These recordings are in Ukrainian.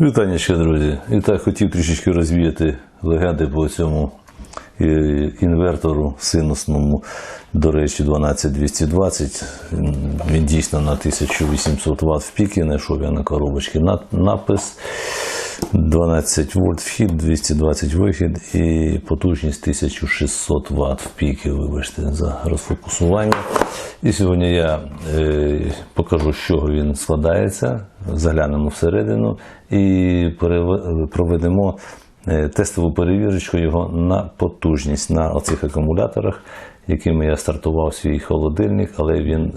Вітанечка, друзі. І так хотів трішечки розвіяти легенди по цьому е, інвертору синусному, до речі, 12220. Він- Він дійсно на 1800 Вт в піки, знайшов я на коробочці напис. 12 вольт вхід, 220 вихід і потужність 1600 Вт в піки, вибачте, за розфокусування. І сьогодні я е, покажу, з чого він складається, заглянемо всередину і проведемо е, тестову перевірочку його на потужність на оцих акумуляторах, якими я стартував свій холодильник, але він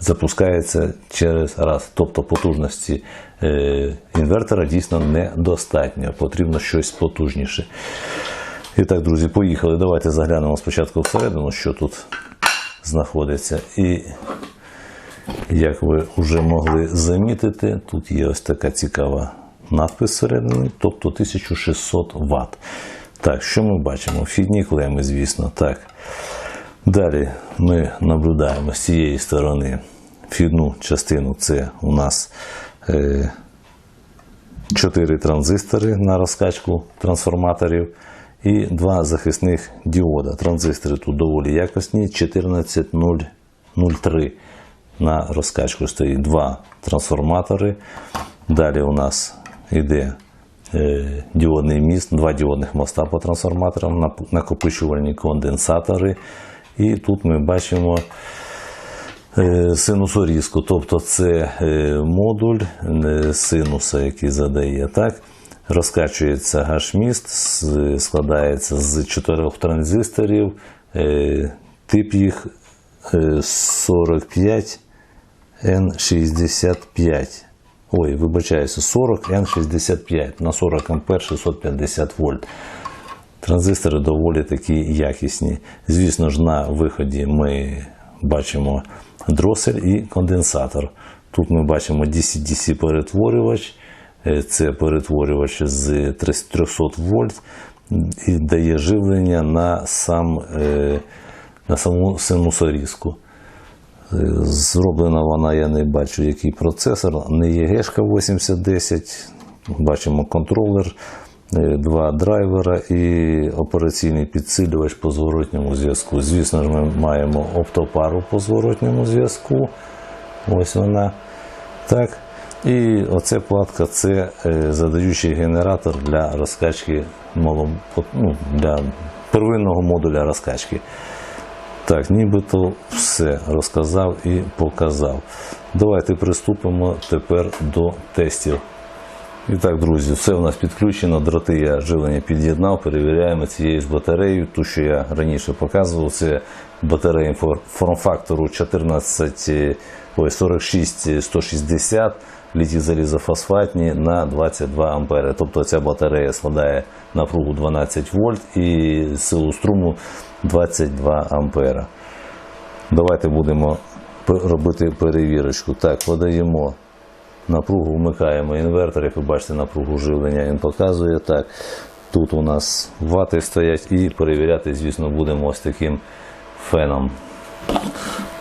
запускається через раз. Тобто потужності е, інвертора дійсно недостатньо. Потрібно щось потужніше. І так, друзі, поїхали. Давайте заглянемо спочатку всередину, що тут знаходиться. І як ви вже могли замітити, тут є ось така цікава надпис всередині, тобто 1600 Вт. Так, що ми бачимо? Вхідні клеми, звісно. Так. Далі ми наблюдаємо з цієї сторони вхідну частину. Це у нас е, 4 транзистори на розкачку трансформаторів і два захисних діода. Транзистори тут доволі якісні, 14003 на розкачку стоїть два трансформатори. Далі у нас йде е, діодний міст, два діодних моста по трансформаторам, накопичувальні конденсатори. І тут ми бачимо е, синусорізку, тобто це е, модуль синуса, який задає. Так? Розкачується гаш-міст, складається з чотирьох транзисторів, е, тип їх е, 45 N65. Ой, вибачаюся, 40 N65 на 40 ампер 650 вольт. Транзистори доволі такі якісні. Звісно ж, на виході ми бачимо дросель і конденсатор. Тут ми бачимо DC-DC перетворювач. Е, Це перетворювач з 300 вольт і дає живлення на, сам, е, на саму синусорізку. Е, Зроблена вона, я не бачу, який процесор, не є гешка 8010. Бачимо контролер, два драйвера і операційний підсилювач по зворотньому зв'язку. Звісно ж, ми маємо оптопару по зворотньому зв'язку. Ось вона. Так. І оце платка це е, задаючий генератор для розкачки ну, для первинного модуля розкачки. Так, нібито все розказав і показав. Давайте приступимо тепер до тестів. І так, друзі, все у нас підключено. Дроти я живлення під'єднав, перевіряємо цією ж батареєю. Ту, що я раніше показував, це батарея форм-фактору 14, е, ой, 46 160 літій залізофосфатні на 22 ампери. Тобто ця батарея складає напругу 12 вольт і силу струму 22 ампера. Давайте будемо робити перевірочку. Так, подаємо напругу, вмикаємо інвертор. Як ви бачите, напругу живлення він показує. Так, тут у нас вати стоять і перевіряти, звісно, будемо ось таким феном.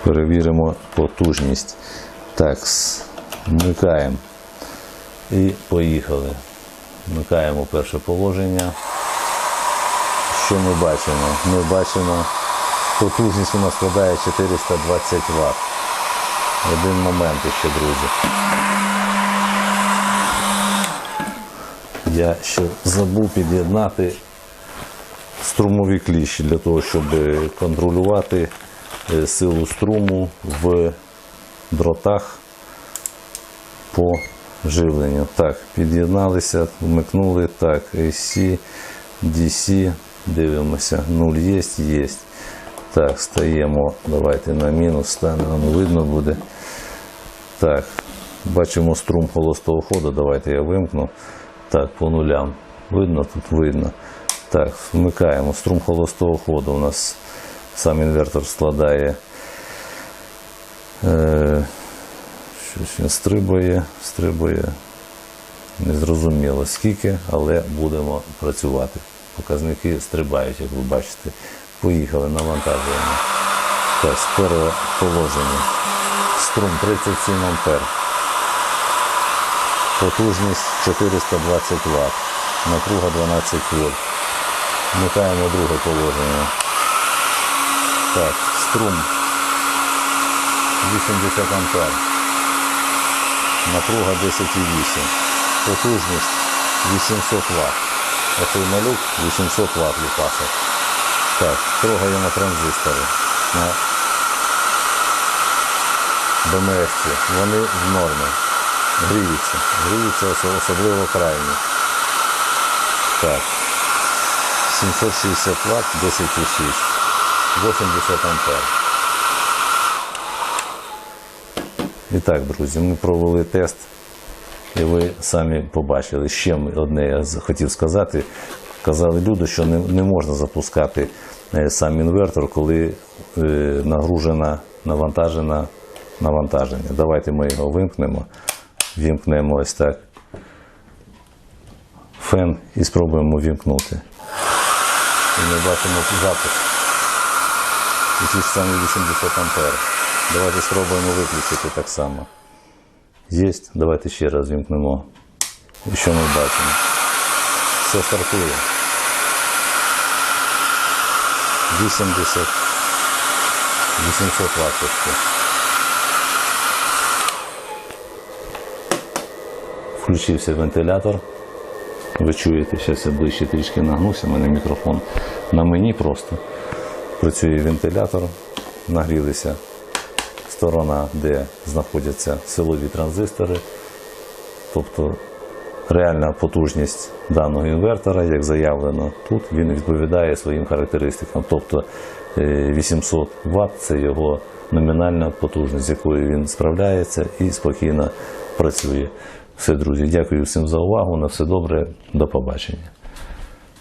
Перевіримо потужність. Так, вмикаємо. І поїхали. Вмикаємо перше положення. Що ми бачимо? Ми бачимо, потужність у нас складає 420 Вт. Один момент ще, друзі. Я ще забув під'єднати струмові кліщі для того, щоб контролювати е, силу струму в дротах по живленню. Так, під'єдналися, вмикнули. Так, AC, DC, дивимося. 0 є, є. Так, стаємо, давайте на мінус станемо, видно буде. Так, бачимо струм холостого ходу. Давайте я вимкну. Так, по нулям. Видно, тут видно. Так, вмикаємо. Струм холостого ходу. У нас сам інвертор складає. Е, щось він стрибає, стрибає. Незрозуміло скільки, але будемо працювати. Показники стрибають, як ви бачите. Поїхали, навантажуємо. Так, з першого положення. Струм 37 ампер. Потужність 420 Вт. Напруга 12 вольт. Вмикаємо друге положення. Так, струм 80 ампер. Напруга 10,8. Потужність 800 Вт. Оцей малюк 800 Вт ліпасить. Так, трогаємо транзистори на БМС. Вони в нормі. Гріються. Гріються особливо крайні. Так. 760 Вт, 10,6. 80 ампер. І так, друзі, ми провели тест, і ви самі побачили. Ще одне я хотів сказати. Казали люди, що не, не можна запускати е, сам інвертор, коли е, нагружена, навантажена навантаження. Давайте ми його вимкнемо. Вімкнемо ось так фен і спробуємо вімкнути. І ми бачимо запуск. І ті ж 80 ампер. Давайте спробуємо виключити так само. Є. Давайте ще раз вімкнемо. І що ми бачимо? Все стартує. 80 800 Вт. Включився вентилятор. Ви чуєте, зараз я ближче трішки нагнуся, у мене мікрофон на мені просто. Працює вентилятор, нагрілися сторона, де знаходяться силові транзистори. Тобто реальна потужність даного інвертора, як заявлено тут, він відповідає своїм характеристикам. Тобто е, 800 Вт це його номінальна потужність, з якою він справляється і спокійно працює. Все, друзі, дякую всім за увагу. На все добре, до побачення.